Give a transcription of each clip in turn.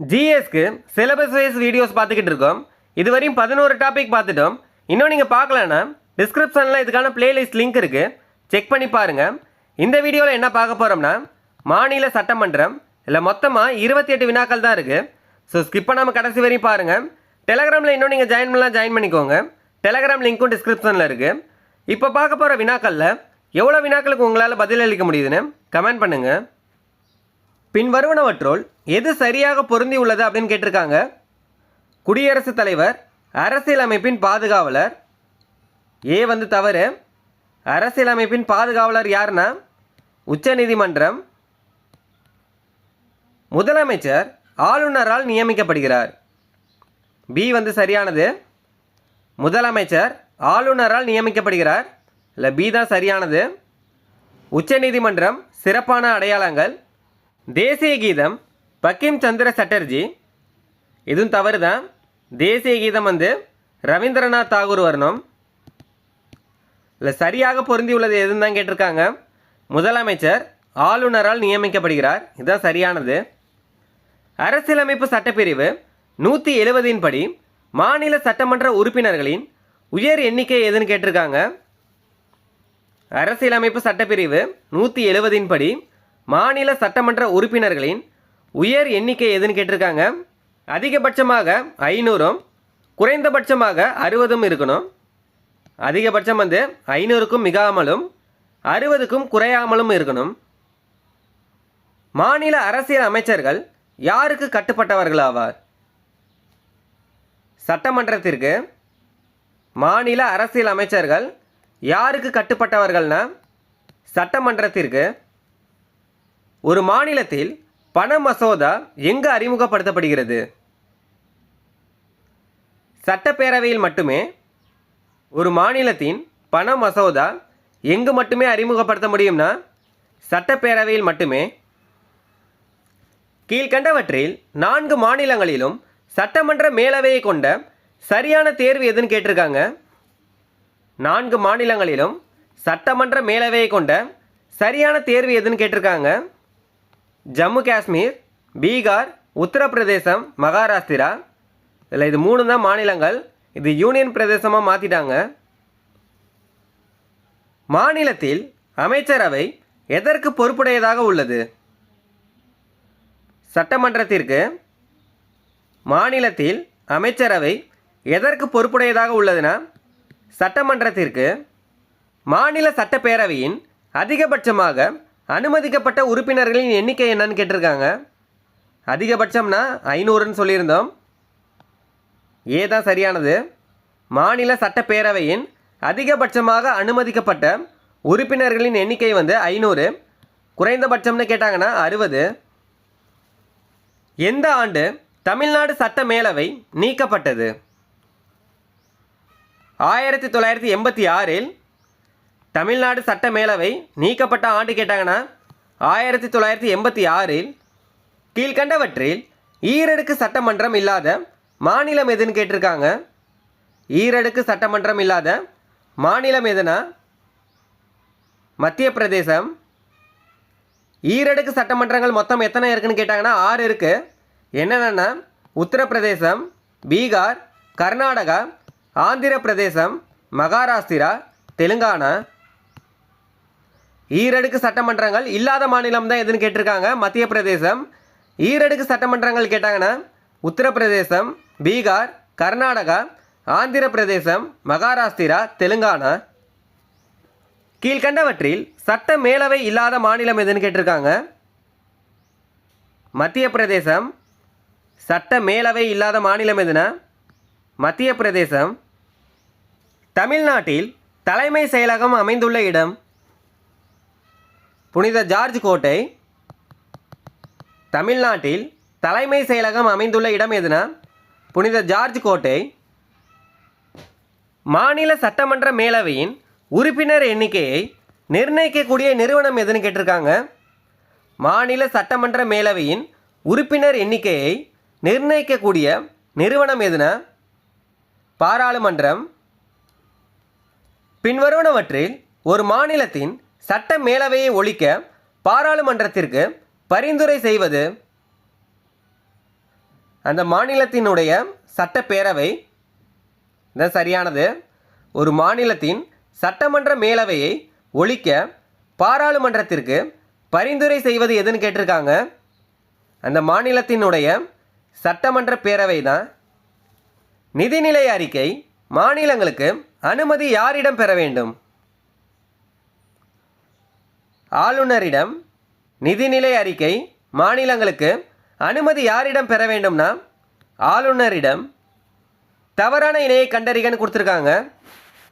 ஜிஎஸ்க்கு syllabus wise videos பார்த்துக்கிட்டு இருக்கோம். இதுவரையும் பதினோரு டாபிக் பார்த்துட்டோம். இன்னும் நீங்கள் பார்க்கலன்னா டிஸ்கிரிப்ஷனில் இதுக்கான பிளேலிஸ்ட் லிங்க் இருக்குது செக் பண்ணி பாருங்கள் இந்த வீடியோவில் என்ன பார்க்க போகிறோம்னா மாநில சட்டமன்றம் இல்லை மொத்தமாக இருபத்தி எட்டு வினாக்கள் தான் இருக்குது ஸோ ஸ்கிப் பண்ணாமல் கடைசி வரையும் பாருங்கள் டெலகிராமில் இன்னும் நீங்கள் ஜாயின் பண்ணலாம் ஜாயின் பண்ணிக்கோங்க. டெலகிராம் லிங்க்கும் டிஸ்கிரிப்ஷனில் இருக்குது இப்போ பார்க்க போகிற வினாக்களில் எவ்வளோ வினாக்களுக்கு உங்களால் பதிலளிக்க முடியுதுன்னு கமெண்ட் பண்ணுங்கள் பின்வருவனவற்றோள் எது சரியாக பொருந்தி உள்ளது அப்படின்னு கேட்டிருக்காங்க. குடியரசுத் தலைவர் அரசியலமைப்பின் பாதுகாவலர். ஏ வந்து தவறு. அரசியலமைப்பின் பாதுகாவலர் யாருன்னா? உச்சநீதிமன்றம் முதலமைச்சர் ஆளுநரால் நியமிக்கப்படுகிறார். பி வந்து சரியானது. முதலமைச்சர் ஆளுநரால் நியமிக்கப்படுகிறார். இல்லை பி தான் சரியானது. உச்சநீதிமன்றம் சிறப்பான அடையாளங்கள். தேசிய கீதம் பக்கிம் சந்திர சட்டர்ஜி. இதுவும் தவறு தான் தேசிய கீதம் வந்து ரவீந்திரநாத் தாகூர் வரணும். இல்லை சரியாக பொருந்தி உள்ளது எதுன்னு தான் கேட்டிருக்காங்க. முதலமைச்சர் ஆளுநரால் நியமிக்கப்படுகிறார். இதுதான் சரியானது. அரசியலமைப்பு சட்டப்பிரிவு நூற்றி எழுபதின் படி மாநில சட்டமன்ற உறுப்பினர்களின் உயர் எண்ணிக்கை எதுன்னு கேட்டிருக்காங்க. அரசியலமைப்பு சட்டப்பிரிவு நூற்றி எழுபதின் படி மாநில சட்டமன்ற உறுப்பினர்களின் உயர் எண்ணிக்கை எதுன்னு கேட்டிருக்காங்க. அதிகபட்சமாக ஐநூறும் குறைந்தபட்சமாக அறுபதும் இருக்கணும். அதிகபட்சம் வந்து ஐநூறுக்கும் மிகாமலும் அறுபதுக்கும் குறையாமலும் இருக்கணும். மாநில அரசியல் அமைச்சர்கள் யாருக்கு கட்டுப்பட்டவர்களாவார் சட்டமன்றத்திற்கு மாநில அரசியல் அமைச்சர்கள் யாருக்கு கட்டுப்பட்டவர்கள்னா சட்டமன்றத்திற்கு ஒரு மாநிலத்தில் பண மசோதா எங்கு அறிமுகப்படுத்தப்படுகிறது? சட்டப்பேரவையில் மட்டுமே? ஒரு மாநிலத்தின் பண மசோதா எங்கு மட்டுமே அறிமுகப்படுத்த முடியும்னா சட்டப்பேரவையில் மட்டுமே. கீழ்கண்டவற்றில் நான்கு மாநிலங்களிலும் சட்டமன்ற மேலவையை கொண்ட சரியான தேர்வு எதுன்னு கேட்டிருக்காங்க. நான்கு மாநிலங்களிலும் சட்டமன்ற மேலவையை கொண்ட சரியான தேர்வு எதுன்னு கேட்டிருக்காங்க. ஜம்மு காஷ்மீர் பீகார் உத்தரப்பிரதேசம் மகாராஷ்டிரா. இதில் இது மூணு தான் மாநிலங்கள். இது யூனியன் பிரதேசமாக மாற்றிட்டாங்க மாநிலத்தில் அமைச்சரவை எதற்கு பொறுப்புடையதாக உள்ளது? சட்டமன்றத்திற்கு மாநிலத்தில் அமைச்சரவை எதற்கு பொறுப்புடையதாக உள்ளதுன்னா சட்டமன்றத்திற்கு மாநில சட்டப்பேரவையின் அதிகபட்சமாக அனுமதிக்கப்பட்ட உறுப்பினர்களின் எண்ணிக்கை என்னன்னு கேட்டிருக்காங்க. அதிகபட்சம்னா ஐநூறுன்னு சொல்லியிருந்தோம். ஏ தான் சரியானது. மாநில சட்டப்பேரவையின் அதிகபட்சமாக அனுமதிக்கப்பட்ட உறுப்பினர்களின் எண்ணிக்கை வந்து ஐநூறு. குறைந்தபட்சம்னு கேட்டாங்கன்னா அறுபது. எந்த ஆண்டு தமிழ்நாடு சட்ட மேலவை நீக்கப்பட்டது? ஆயிரத்தி தொள்ளாயிரத்தி எண்பத்தி ஆறில் தமிழ்நாடு சட்ட மேலவை நீக்கப்பட்ட ஆண்டு கேட்டாங்கன்னா ஆயிரத்தி தொள்ளாயிரத்தி எண்பத்தி ஆறில் கீழ்கண்டவற்றில் ஈரடுக்கு சட்டமன்றம் இல்லாத மாநிலம் எதுன்னு கேட்டிருக்காங்க. ஈரடுக்கு சட்டமன்றம் இல்லாத மாநிலம் எதுனா? மத்திய பிரதேசம். ஈரடுக்கு சட்டமன்றங்கள் மொத்தம் எத்தனை இருக்குன்னு கேட்டாங்கன்னா ஆறு இருக்குது என்னென்னா உத்தரப்பிரதேசம் பீகார் கர்நாடகா ஆந்திர பிரதேசம் மகாராஷ்டிரா தெலுங்கானா ஈரடுக்கு சட்டமன்றங்கள் இல்லாத மாநிலம் தான் எதுன்னு கேட்டிருக்காங்க. மத்திய பிரதேசம். ஈரடுக்கு சட்டமன்றங்கள் கேட்டாங்கன்னா உத்தரப்பிரதேசம் பீகார் கர்நாடகா ஆந்திர பிரதேசம் மகாராஷ்டிரா தெலுங்கானா. கீழ்கண்டவற்றில் சட்ட மேலவை இல்லாத மாநிலம் எதுன்னு கேட்டிருக்காங்க. மத்திய பிரதேசம். சட்ட மேலவை இல்லாத மாநிலம் எதுனா? மத்திய பிரதேசம். தமிழ்நாட்டில் தலைமை செயலகம் அமைந்துள்ள இடம் புனித ஜார்ஜ் கோட்டை தமிழ்நாட்டில் தலைமை செயலகம் அமைந்துள்ள இடம் எதுனா? புனித ஜார்ஜ் கோட்டை மாநில சட்டமன்ற மேலவையின் உறுப்பினர் எண்ணிக்கையை நிர்ணயிக்கக்கூடிய நிறுவனம் எதுன்னு கேட்டிருக்காங்க. மாநில சட்டமன்ற மேலவையின் உறுப்பினர் எண்ணிக்கையை நிர்ணயிக்கக்கூடிய நிறுவனம் எதுனா? பாராளுமன்றம். பின்வருவனவற்றில் ஒரு மாநிலத்தின் சட்ட மேலவையை ஒழிக்க பாராளுமன்றத்திற்கு பரிந்துரை செய்வது அந்த மாநிலத்தினுடைய சட்டப்பேரவை. தான் சரியானது. ஒரு மாநிலத்தின் சட்டமன்ற மேலவையை ஒழிக்க பாராளுமன்றத்திற்கு பரிந்துரை செய்வது எதுன்னு கேட்டிருக்காங்க. அந்த மாநிலத்தினுடைய சட்டமன்ற பேரவை தான். நிதிநிலை அறிக்கை மாநிலங்களுக்கு அனுமதி யாரிடம் பெற வேண்டும்? ஆளுநரிடம் நிதிநிலை அறிக்கை மாநிலங்களுக்கு அனுமதி யாரிடம் பெற வேண்டும்னா ஆளுநரிடம் தவறான இணையை கண்டறிகன்னு கொடுத்துருக்காங்க.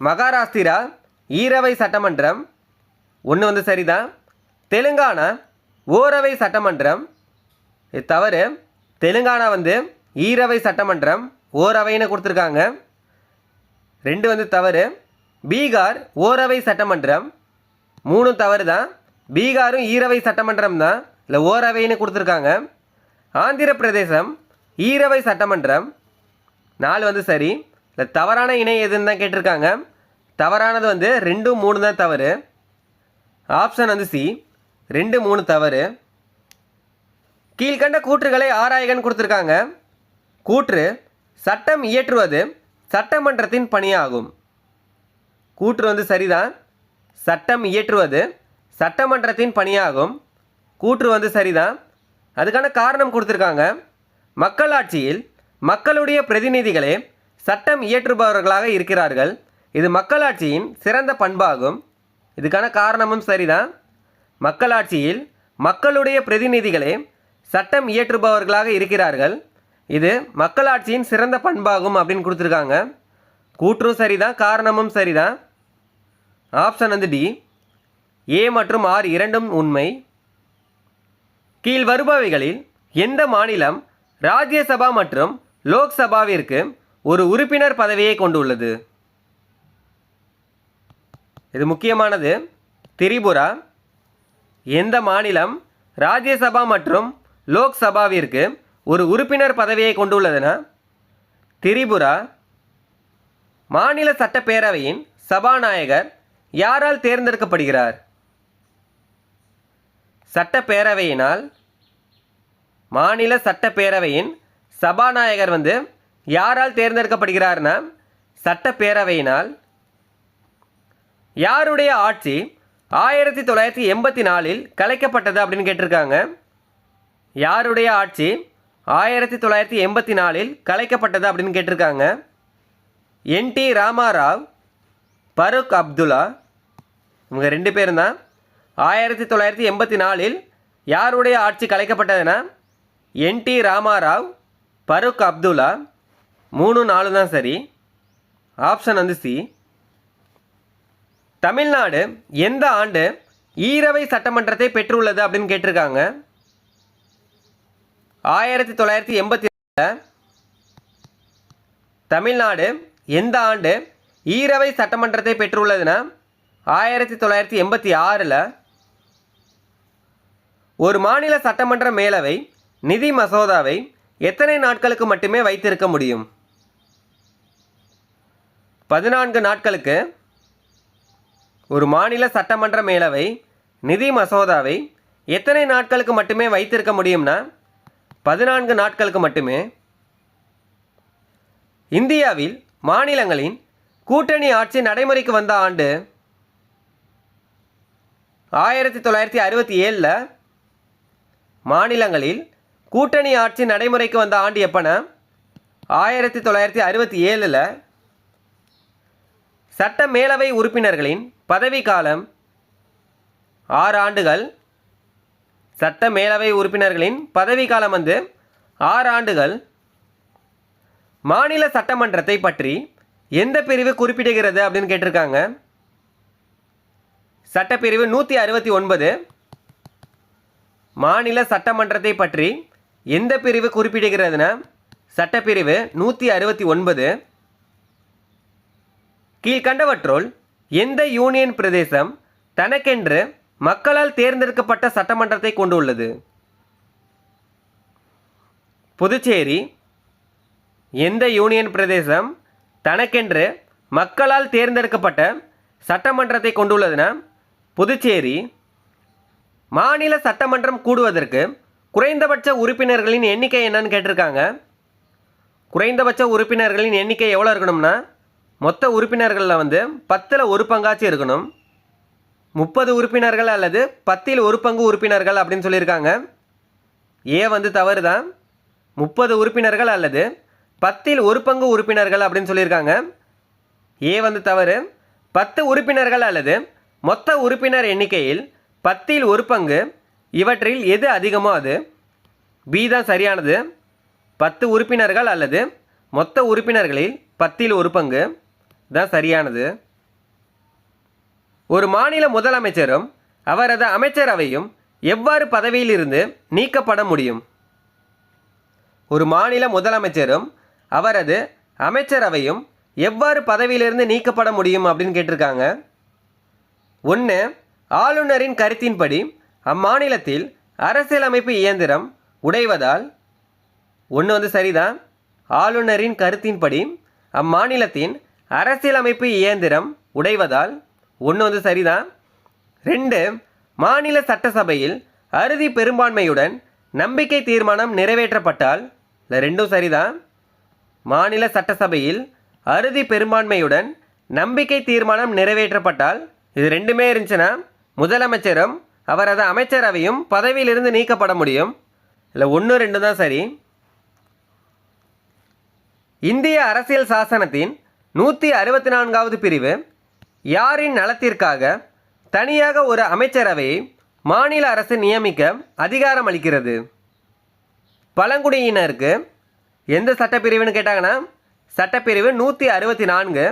மகாராஷ்டிரா ஈரவை சட்டமன்றம். ஒன்று வந்து சரிதான் தெலுங்கானா ஓரவை சட்டமன்றம். இது தவறு. தெலுங்கானா வந்து ஈரவை சட்டமன்றம் ஓரவைன்னு கொடுத்துருக்காங்க. ரெண்டு வந்து தவறு. பீகார் ஓரவை சட்டமன்றம். மூணும் தவறு தான் பீகாரும் ஈரவை சட்டமன்றம் தான். இல்லை ஓரவைன்னு கொடுத்துருக்காங்க. ஆந்திர பிரதேசம் ஈரவை சட்டமன்றம். நாலு வந்து சரி. இல்லை தவறான இணை எதுன்னு தான் கேட்டிருக்காங்க. தவறானது வந்து ரெண்டு மூணு தான் தவறு. ஆப்ஷன் வந்து சி. ரெண்டு மூணு தவறு. கீழ்கண்ட கூற்றுகளை ஆராயகன் கொடுத்துருக்காங்க. கூற்று சட்டம் இயற்றுவது சட்டமன்றத்தின் பணியாகும். கூற்று வந்து சரிதான். சட்டம் இயற்றுவது சட்டமன்றத்தின் பணியாகும். கூற்று வந்து சரிதான். அதுக்கான காரணம் கொடுத்துருக்காங்க. மக்களாட்சியில் மக்களுடைய பிரதிநிதிகளே சட்டம் இயற்றுபவர்களாக இருக்கிறார்கள். இது மக்களாட்சியின் சிறந்த பண்பாகும். இதுக்கான காரணமும் சரிதான். மக்களாட்சியில் மக்களுடைய பிரதிநிதிகளே சட்டம் இயற்றுபவர்களாக இருக்கிறார்கள். இது மக்களாட்சியின் சிறந்த பண்பாகும் அப்படின்னு கொடுத்துருக்காங்க. கூற்றும் சரிதான் காரணமும் சரிதான். ஆப்ஷன் வந்து டி. ஏ மற்றும் ஆர் இரண்டும் உண்மை. கீழ் வருபவைகளில் எந்த மாநிலம் ராஜ்யசபா மற்றும் லோக்சபாவிற்கு ஒரு உறுப்பினர் பதவியை கொண்டுள்ளது? இது முக்கியமானது. திரிபுரா எந்த மாநிலம் ராஜ்யசபா மற்றும் லோக்சபாவிற்கு ஒரு உறுப்பினர் பதவியை கொண்டுள்ளதுன்னா திரிபுரா மாநில சட்டப்பேரவையின் சபாநாயகர் யாரால் தேர்ந்தெடுக்கப்படுகிறார்? சட்டப்பேரவையினால் மாநில சட்டப்பேரவையின் சபாநாயகர் வந்து யாரால் தேர்ந்தெடுக்கப்படுகிறார்னா சட்டப்பேரவையினால் யாருடைய ஆட்சி ஆயிரத்தி தொள்ளாயிரத்தி எண்பத்தி நாலில் கலைக்கப்பட்டது அப்படின்னு கேட்டிருக்காங்க. யாருடைய ஆட்சி ஆயிரத்தி தொள்ளாயிரத்தி எண்பத்தி நாலில் கலைக்கப்பட்டது அப்படின்னு கேட்டிருக்காங்க. என் டி ராமாராவ் பருக் அப்துல்லா இவங்க ரெண்டு பேரும் தான் ஆயிரத்தி தொள்ளாயிரத்தி எண்பத்தி நாலில் யாருடைய ஆட்சி கலைக்கப்பட்டதுன்னா என் டி ராமாராவ் பருக் அப்துல்லா மூணு நாலு தான் சரி ஆப்ஷன் வந்து சி. தமிழ்நாடு எந்த ஆண்டு ஈரவை சட்டமன்றத்தை பெற்றுள்ளது அப்படின்னு கேட்டிருக்காங்க. ஆயிரத்தி தொள்ளாயிரத்தி எண்பத்தி தமிழ்நாடு எந்த ஆண்டு ஈரவை சட்டமன்றத்தை பெற்றுள்ளதுன்னா ஆயிரத்தி தொள்ளாயிரத்தி எண்பத்தி ஆறில் ஒரு மாநில சட்டமன்ற மேலவை நிதி மசோதாவை எத்தனை நாட்களுக்கு மட்டுமே வைத்திருக்க முடியும்? பதினான்கு நாட்களுக்கு ஒரு மாநில சட்டமன்ற மேலவை நிதி மசோதாவை எத்தனை நாட்களுக்கு மட்டுமே வைத்திருக்க முடியும்னா பதினான்கு நாட்களுக்கு மட்டுமே. இந்தியாவில் மாநிலங்களின் கூட்டணி ஆட்சி நடைமுறைக்கு வந்த ஆண்டு ஆயிரத்தி தொள்ளாயிரத்தி அறுபத்தி ஏழில் மாநிலங்களில் கூட்டணி ஆட்சி நடைமுறைக்கு வந்த ஆண்டு எப்போனா? ஆயிரத்தி தொள்ளாயிரத்தி அறுபத்தி ஏழில் சட்ட மேலவை உறுப்பினர்களின் பதவிக்காலம் ஆறு ஆண்டுகள். சட்ட மேலவை உறுப்பினர்களின் பதவிக்காலம் வந்து ஆறு ஆண்டுகள். மாநில சட்டமன்றத்தை பற்றி எந்த பிரிவு குறிப்பிடுகிறது அப்படின்னு கேட்டிருக்காங்க. சட்டப்பிரிவு நூற்றி அறுபத்தி ஒன்பது மாநில சட்டமன்றத்தை பற்றி எந்த பிரிவு குறிப்பிடுகிறதுனா சட்டப்பிரிவு நூற்றி அறுபத்தி ஒன்பது கீழ்கண்டவற்றுள் எந்த யூனியன் பிரதேசம் தனக்கென்று மக்களால் தேர்ந்தெடுக்கப்பட்ட சட்டமன்றத்தை கொண்டுள்ளது? புதுச்சேரி எந்த யூனியன் பிரதேசம் தனக்கென்று மக்களால் தேர்ந்தெடுக்கப்பட்ட சட்டமன்றத்தை கொண்டுள்ளதுன்னா புதுச்சேரி மாநில சட்டமன்றம் கூடுவதற்கு குறைந்தபட்ச உறுப்பினர்களின் எண்ணிக்கை என்னன்னு கேட்டிருக்காங்க. குறைந்தபட்ச உறுப்பினர்களின் எண்ணிக்கை எவ்வளோ இருக்கணும்னா மொத்த உறுப்பினர்களில் வந்து பத்தில் ஒரு பங்காச்சும் இருக்கணும். முப்பது உறுப்பினர்கள் அல்லது பத்தில் ஒரு பங்கு உறுப்பினர்கள் அப்படின்னு சொல்லியிருக்காங்க. ஏ வந்து தவறு தான் முப்பது உறுப்பினர்கள் அல்லது பத்தில் ஒரு பங்கு உறுப்பினர்கள் அப்படின்னு சொல்லியிருக்காங்க. ஏ வந்து தவறு. பத்து உறுப்பினர்கள் அல்லது மொத்த உறுப்பினர் எண்ணிக்கையில் பத்தில் ஒரு பங்கு இவற்றில் எது அதிகமோ அது. பி தான் சரியானது பத்து உறுப்பினர்கள் அல்லது மொத்த உறுப்பினர்களில் பத்தில் ஒரு பங்கு தான் சரியானது. ஒரு மாநில முதலமைச்சரும் அவரது அமைச்சரவையும் எவ்வாறு பதவியிலிருந்து நீக்கப்பட முடியும்? ஒரு மாநில முதலமைச்சரும் அவரது அமைச்சரவையும் எவ்வாறு பதவியிலிருந்து நீக்கப்பட முடியும் அப்படின்னு கேட்டிருக்காங்க. ஒன்று ஆளுநரின் கருத்தின்படி அம்மாநிலத்தில் அரசியலமைப்பு இயந்திரம் உடைவதால் ஒன்று வந்து சரிதான். ஆளுநரின் கருத்தின்படி அம்மாநிலத்தின் அரசியலமைப்பு இயந்திரம் உடைவதால் ஒன்று வந்து சரிதான். ரெண்டு மாநில சட்டசபையில் அறுதி பெரும்பான்மையுடன் நம்பிக்கை தீர்மானம் நிறைவேற்றப்பட்டால் இல்லை ரெண்டும் சரிதான். மாநில சட்டசபையில் அறுதி பெரும்பான்மையுடன் நம்பிக்கை தீர்மானம் நிறைவேற்றப்பட்டால் இது ரெண்டுமே இருந்துச்சுன்னா முதலமைச்சரும் அவரது அமைச்சரவையும் பதவியிலிருந்து நீக்கப்பட முடியும். இல்லை ஒன்று ரெண்டு தான் சரி. இந்திய அரசியல் சாசனத்தின் நூற்றி அறுபத்தி நான்காவது பிரிவு யாரின் நலத்திற்காக தனியாக ஒரு அமைச்சரவையை மாநில அரசு நியமிக்க அதிகாரம் அளிக்கிறது? பழங்குடியினருக்கு எந்த சட்டப்பிரிவுன்னு கேட்டாங்கன்னா சட்டப்பிரிவு நூற்றி அறுபத்தி நான்கு